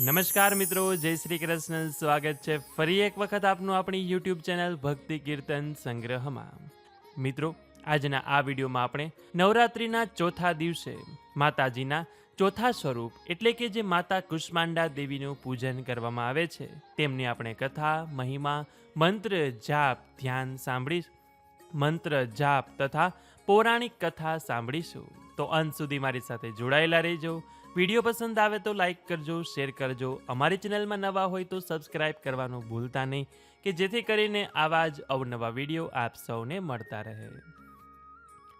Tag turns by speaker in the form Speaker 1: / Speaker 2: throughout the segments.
Speaker 1: નમસ્કાર મિત્રો, જય શ્રી કૃષ્ણ. સ્વાગત છે ફરી એક વખત આપનું આપણી યુટ્યુબ ચેનલ ભક્તિ કીર્તન સંગ્રહમાં. મિત્રો, આજના આ વિડીયોમાં આપણે નવરાત્રિના ચોથા દિવસે માતાજીના ચોથા સ્વરૂપ, એટલે કે જે માતા કુષ્માંડા દેવીનું પૂજન કરવામાં આવે છે, તેમની આપણે કથા, મહિમા, મંત્ર, જાપ ધ્યાન સાંભળીશ. મંત્ર, જાપ તથા પૌરાણિક કથા સાંભળીશું. તો અંત સુધી મારી સાથે જોડાયેલા રહેજો. વીડિયો પસંદ આવે તો લાઈક કરજો, શેર કરજો. અમારી ચેનલમાં નવા હોય તો સબસ્ક્રાઇબ કરવાનું ભૂલતા નહીં, કે જેથી કરીને આવા જ અવનવા વીડિયો આપ સૌને મળતા રહે.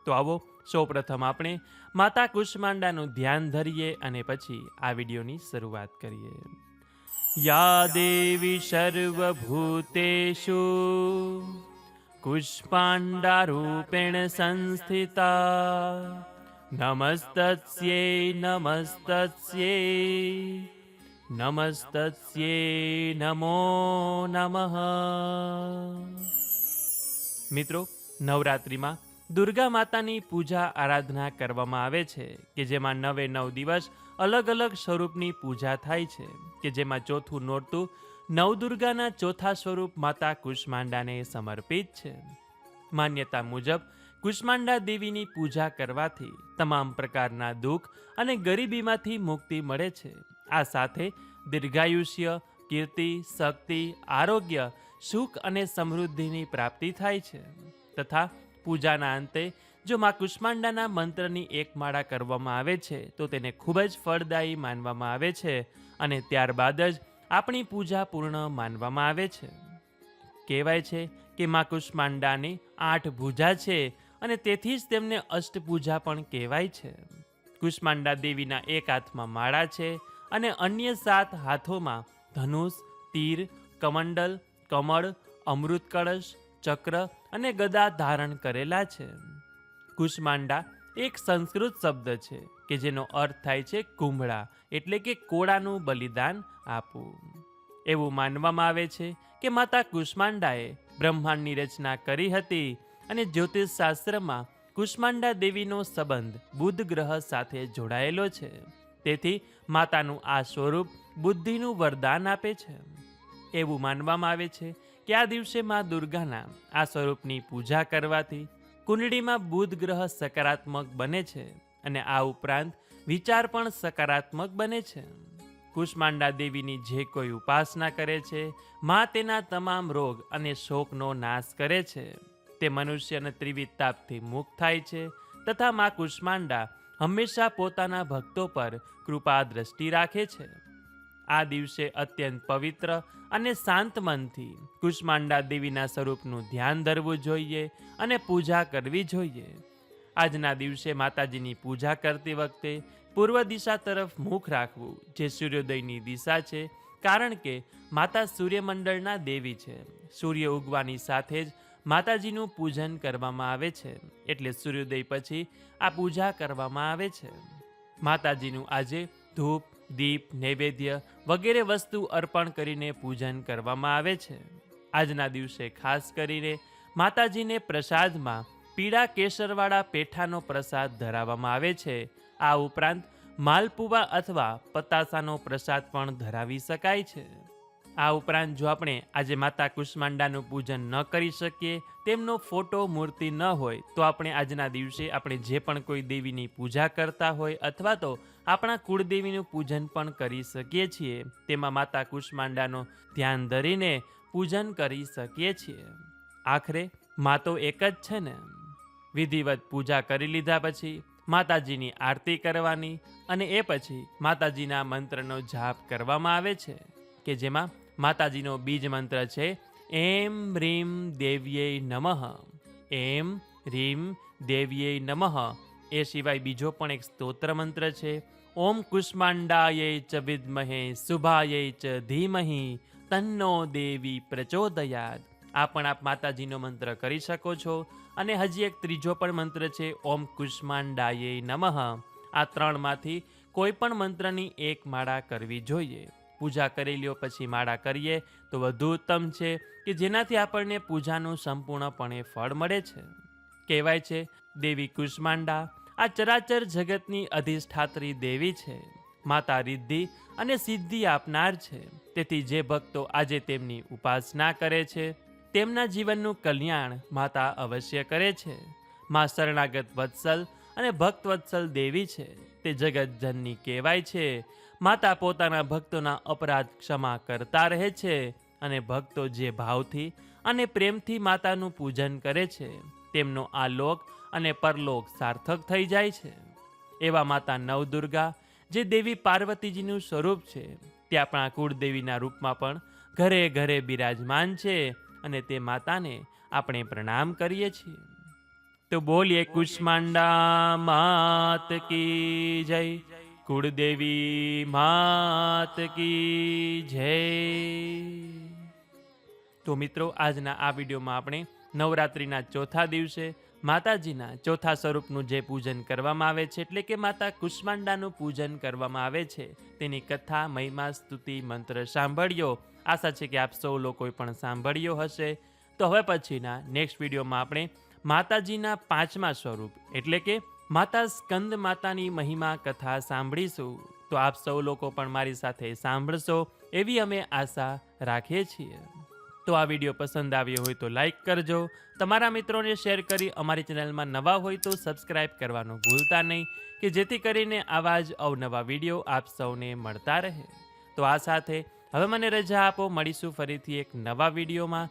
Speaker 1: તો આવો, સૌપ્રથમ આપણે માતા કુષ્માંડાનું ધ્યાન ધરીએ અને પછી આ વિડીયોની શરૂઆત કરીએ. યા દેવી કુષ્પાંડા રૂપેણ સંસ્થિતા નમસ્તસ્યે નમસ્તસ્યે નમસ્તસ્યે નમો નમઃ મિત્રો નવરાત્રિમાં દુર્ગા માતાની પૂજા આરાધના કરવામાં આવે છે કે જેમાં નવે નવ દિવસ અલગ અલગ સ્વરૂપની પૂજા થાય છે કે જેમાં ચોથું નોરતું નવદુર્ગાના ચોથા સ્વરૂપ માતા કુષ્માંડાને સમર્પિત છે. માન્યતા મુજબ કુષ્માંડા દેવીની પૂજા કરવાથી તમામ પ્રકારના દુઃખ અને ગરીબીમાંથી મુક્તિ મળે છે. આ સાથે દીર્ઘાયુષ્ય, કીર્તિ, શક્તિ, આરોગ્ય, સુખ અને સમૃદ્ધિની પ્રાપ્તિ થાય છે. તથા પૂજાના અંતે જો મા કુષ્માંડાના મંત્રની એક માળા કરવામાં આવે છે, તો તેને ખૂબ જ ફળદાયી માનવામાં આવે છે અને ત્યારબાદ જ આપણી પૂજા પૂર્ણ માનવામાં આવે છે. કહેવાય છે કે મા કુષ્માંડાની આઠ ભૂજા છે અને તેથી જ તેમને અષ્ટપૂજા પણ કહેવાય છે. કુષ્માંડા દેવીના એક હાથમાં માળા છે અને અન્ય સાત હાથોમાં ધનુષ, તીર, કમંડલ, કમળ અમૃત કળશ ચક્ર અને ગદા ધારણ કરેલા છે. કુષ્માંડા એક સંસ્કૃત શબ્દ છે કે જેનો અર્થ થાય છે કુંભળા, એટલે કે કોળાનું બલિદાન આપવું. એવું માનવામાં આવે છે કે માતા કુષ્માંડાએ બ્રહ્માંડની રચના કરી હતી અને જ્યોતિષ શાસ્ત્રમાં કુષ્માંડા દેવીનો સંબંધ બુધ ગ્રહ સાથે જોડાયેલો છે. તેથી માતાનું આ સ્વરૂપ બુદ્ધિનું વરદાન આપે છે. એવું માનવામાં આવે છે કે આ દિવસે મા દુર્ગાના આ સ્વરૂપની પૂજા કરવાથી કુંડળીમાં બુધ ગ્રહ સકારાત્મક બને છે અને આ ઉપરાંત વિચાર પણ સકારાત્મક બને છે. કુષ્માંડા દેવીની જે કોઈ ઉપાસના કરે છે, મા તેના તમામ રોગ અને શોકનો નાશ કરે છે. તે મનુષ્યને ત્રિવિધ તાપથી મુક્ત થાય છે તથા મા કુષ્માંડા હંમેશા પોતાના ભક્તો પર કૃપા દ્રષ્ટિ રાખે છે. આ દિવસે અત્યંત પવિત્ર અને શાંત મનથી કુષ્માંડા દેવીના સ્વરૂપનું ધ્યાન ધરવું જોઈએ અને પૂજા કરવી જોઈએ. આજના દિવસે માતાજીની પૂજા કરતી વખતે પૂર્વ દિશા તરફ મુખ રાખવું જે સૂર્યોદયની દિશા છે, કારણ કે માતા સૂર્યમંડળના દેવી છે. સૂર્ય ઉગવાની સાથે જ માતાજીનું પૂજન કરવામાં આવે છે, એટલે સૂર્યોદય પછી આ પૂજા કરવામાં આવે છે. માતાજીનું આજે ધૂપ, દીપ, નૈવેદ્ય વગેરે વસ્તુ અર્પણ કરીને પૂજન કરવામાં આવે છે. આજના દિવસે ખાસ કરીને માતાજીને પ્રસાદમાં પીળા કેસરવાળા પેઠાનો પ્રસાદ ધરાવવામાં આવે છે. આ ઉપરાંત માલપુવા અથવા પતાસાનો પ્રસાદ પણ ધરાવી શકાય છે. આ ઉપરાંત જો આપણે આજે માતા કુષ્માંડાનું પૂજન ન કરી શકીએ, તેમનો ફોટો, મૂર્તિ ન હોય, તો આપણે આજના દિવસે આપણે જે પણ કોઈ દેવીની પૂજા કરતા હોય અથવા તો આપણા કુળદેવીનું પૂજન પણ કરી શકીએ છીએ. તેમાં માતા કુષ્માંડાનું ધ્યાન ધરીને પૂજન કરી શકીએ છીએ. આખરે મા તો એક જ છે ને? વિધિવત પૂજા કરી લીધા પછી માતાજીની આરતી કરવાની અને એ પછી માતાજીના મંત્રનો જાપ કરવામાં આવે છે, કે જેમાં માતાજીનો બીજ મંત્ર છે, એમ રીમ દેવ્યે નમઃ. એમ રીમ દેવ્યે નમઃ. એ સિવાય બીજો પણ એક સ્તોત્ર મંત્ર છે, ઓમ કુષ્માંડાય ચ વિદ્મહે, શુભાય ચ ધીમહિ, તન્નો દેવી પ્રચોદયાદ. આ પણ આપ માતાજીનો મંત્ર કરી શકો છો. અને હજી એક ત્રીજો પણ મંત્ર છે, ઓમ કુષ્માંડાય નમઃ. આ ત્રણમાંથી કોઈ પણ મંત્રની એક માળા કરવી જોઈએ. પૂજા કરી લ્યો, પછી માળા કરીએ. તો વધુ ઉત્તમ છે કે જેનાથી આપણને પૂજાનું સંપૂર્ણપણે ફળ મળે છે. કહેવાય છે, દેવી કુષ્માંડા, આ ચરાચર જગતની અધિષ્ઠાત્રી દેવી છે. માતા રિદ્ધિ અને સિદ્ધિ આપનાર છે. તેથી જે ભક્તો આજે તેમની ઉપાસના કરે છે, તેમના જીવનનું કલ્યાણ માતા અવશ્ય કરે છે. મા શરણાગત વત્સલ અને ભક્ત વત્સલ દેવી છે. તે જગતજનની કહેવાય છે. માતા પોતાના ભક્તોના અપરાધ ક્ષમા કરતા રહે છે અને ભક્તો જે ભાવથી અને પ્રેમથી માતાનું પૂજન કરે છે, તેમનો આ લોક અને પરલોક સાર્થક થઈ જાય છે. એવા માતા નવદુર્ગા, જે દેવી પાર્વતીજીનું સ્વરૂપ છે, તે આપણા કુળદેવીના રૂપમાં પણ ઘરે ઘરે બિરાજમાન છે અને તે માતાને આપણે પ્રણામ કરીએ છીએ. તો બોલીએ કુષ્માંડા માત કી જય. કુળદેવી માત કી જય. તો મિત્રો, આજના આ વિડીયોમાં આપણે નવરાત્રિના ચોથા દિવસે માતાજીના ચોથા સ્વરૂપનું જે પૂજન કરવામાં આવે છે, એટલે કે માતા કુષ્માંડાનું પૂજન કરવામાં આવે છે, તેની કથા, મહિમા, સ્તુતિ, મંત્ર સાંભળ્યો. આશા છે કે આપ સૌ લોકોએ પણ સાંભળ્યો હશે. તો હવે પછીના નેક્સ્ટ વિડીયોમાં આપણે માતાજીના પાંચમા સ્વરૂપ, એટલે કે માતા સ્કંદ માતાની મહિમા કથા સાંભળીશું. તો આપ સૌ લોકો પણ મારી સાથે સાંભળશો એવી અમે આશા રાખીએ છીએ. તો આ વીડિયો પસંદ આવ્યો હોય તો લાઈક કરજો. તમારા મિત્રોને શેર કરી અમારી ચેનલમાં નવા હોય તો સબસ્ક્રાઈબ કરવાનું ભૂલતા નહીં, કે જેથી કરીને આવા જ અવનવા વીડિયો આપ સૌને મળતા રહે. તો આ સાથે હવે મને રજા આપો. મળીશું ફરીથી એક નવા વિડીયોમાં.